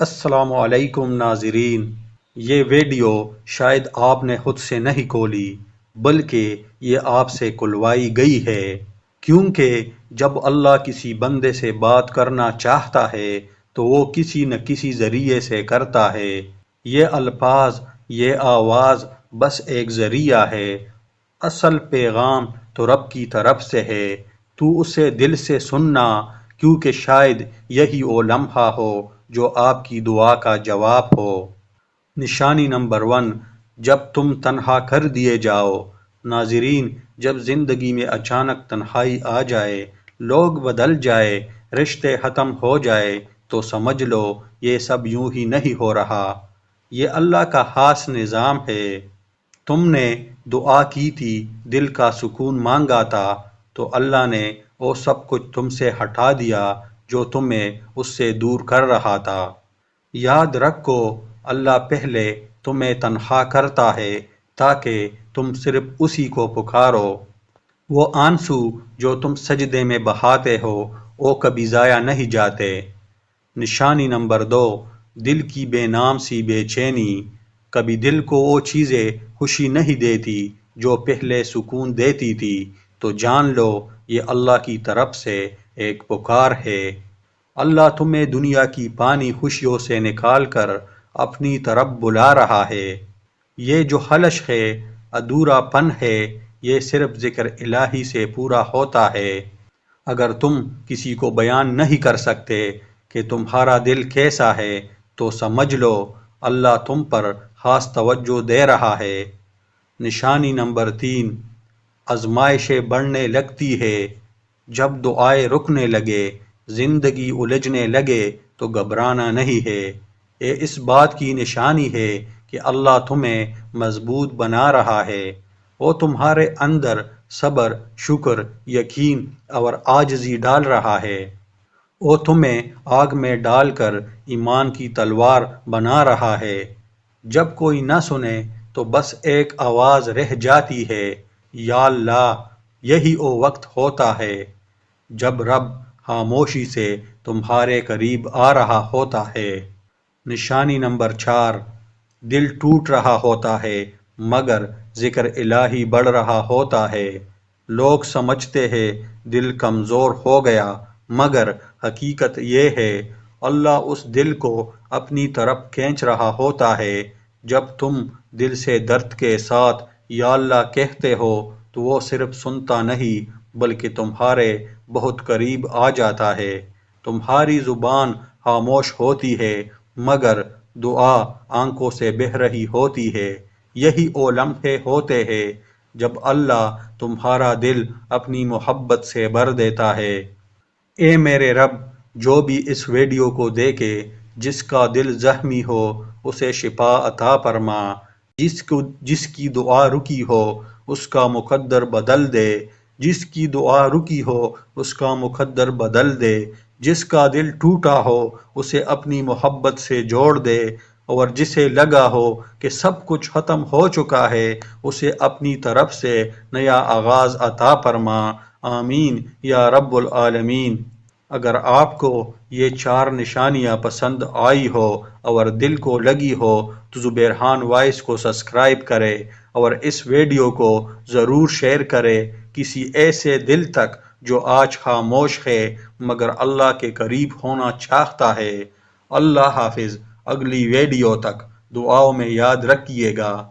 السلام علیکم ناظرین۔ یہ ویڈیو شاید آپ نے خود سے نہیں کھولی، بلکہ یہ آپ سے کھلوائی گئی ہے۔ کیونکہ جب اللہ کسی بندے سے بات کرنا چاہتا ہے، تو وہ کسی نہ کسی ذریعے سے کرتا ہے۔ یہ الفاظ، یہ آواز بس ایک ذریعہ ہے۔ اصل پیغام تو رب کی طرف سے ہے۔ تو اسے دل سے سننا، کیونکہ شاید یہی وہ لمحہ ہو جو آپ کی دعا کا جواب ہو۔ نشانی نمبر ون، جب تم تنہا کر دیے جاؤ۔ ناظرین، جب زندگی میں اچانک تنہائی آ جائے، لوگ بدل جائے، رشتے ختم ہو جائے، تو سمجھ لو، یہ سب یوں ہی نہیں ہو رہا۔ یہ اللہ کا خاص نظام ہے۔ تم نے دعا کی تھی، دل کا سکون مانگا تھا، تو اللہ نے وہ سب کچھ تم سے ہٹا دیا۔ جو تمہیں اس سے دور کر رہا تھا۔ یاد رکھو، اللہ پہلے تمہیں تنہا کرتا ہے تاکہ تم صرف اسی کو پکارو۔ وہ آنسو جو تم سجدے میں بہاتے ہو، وہ کبھی ضائع نہیں جاتے۔ نشانی نمبر دو، دل کی بے نام سی بے چینی۔ کبھی دل کو وہ چیزیں خوشی نہیں دیتی جو پہلے سکون دیتی تھی۔ تو جان لو، یہ اللہ کی طرف سے ایک پکار ہے۔ اللہ تمہیں دنیا کی پانی خوشیوں سے نکال کر اپنی طرف بلا رہا ہے۔ یہ جو حلش ہے، ادھورا پن ہے، یہ صرف ذکر الہی سے پورا ہوتا ہے۔ اگر تم کسی کو بیان نہیں کر سکتے کہ تمہارا دل کیسا ہے، تو سمجھ لو، اللہ تم پر خاص توجہ دے رہا ہے۔ نشانی نمبر تین، آزمائشیں بڑھنے لگتی ہے۔ جب دعائیں رکنے لگے، زندگی الجھنے لگے تو گھبرانا نہیں ہے۔ یہ اس بات کی نشانی ہے کہ اللہ تمہیں مضبوط بنا رہا ہے۔ وہ تمہارے اندر صبر، شکر، یقین اور آجزی ڈال رہا ہے۔ وہ تمہیں آگ میں ڈال کر ایمان کی تلوار بنا رہا ہے۔ جب کوئی نہ سنے تو بس ایک آواز رہ جاتی ہے، یا اللہ، یہی وہ وقت ہوتا ہے۔ جب رب خاموشی سے تمہارے قریب آ رہا ہوتا ہے۔ نشانی نمبر چار، دل ٹوٹ رہا ہوتا ہے، مگر ذکر الہی بڑھ رہا ہوتا ہے۔ لوگ سمجھتے ہیں، دل کمزور ہو گیا، مگر حقیقت یہ ہے، اللہ اس دل کو اپنی طرف کھینچ رہا ہوتا ہے۔ جب تم دل سے درد کے ساتھ یا اللہ کہتے ہو، تو وہ صرف سنتا نہیں، بلکہ تمہارے بہت قریب آ جاتا ہے۔ تمہاری زبان خاموش ہوتی ہے، مگر دعا آنکھوں سے بہ رہی ہوتی ہے۔ یہی او لمحے ہوتے ہیں جب اللہ تمہارا دل اپنی محبت سے بھر دیتا ہے۔ اے میرے رب، جو بھی اس ویڈیو کو دیکھے، جس کا دل زخمی ہو، اسے شفا عطا فرما۔ جس کو، جس کی دعا رکی ہو، اس کا مقدر بدل دے۔ جس کی دعا رکی ہو، اس کا مقدر بدل دے۔ جس کا دل ٹوٹا ہو، اسے اپنی محبت سے جوڑ دے۔ اور جسے لگا ہو کہ سب کچھ ختم ہو چکا ہے، اسے اپنی طرف سے نیا آغاز عطا فرما۔ آمین، یا رب العالمین۔ اگر آپ کو یہ چار نشانیاں پسند آئی ہو، اور دل کو لگی ہو، تو زبیرحان وائس کو سبسکرائب کرے۔ اور اس ویڈیو کو ضرور شیئر کرے۔ کسی ایسے دل تک جو آج خاموش ہے، مگر اللہ کے قریب ہونا چاہتا ہے۔ اللہ حافظ، اگلی ویڈیو تک دعاؤں میں یاد رکھیے گا۔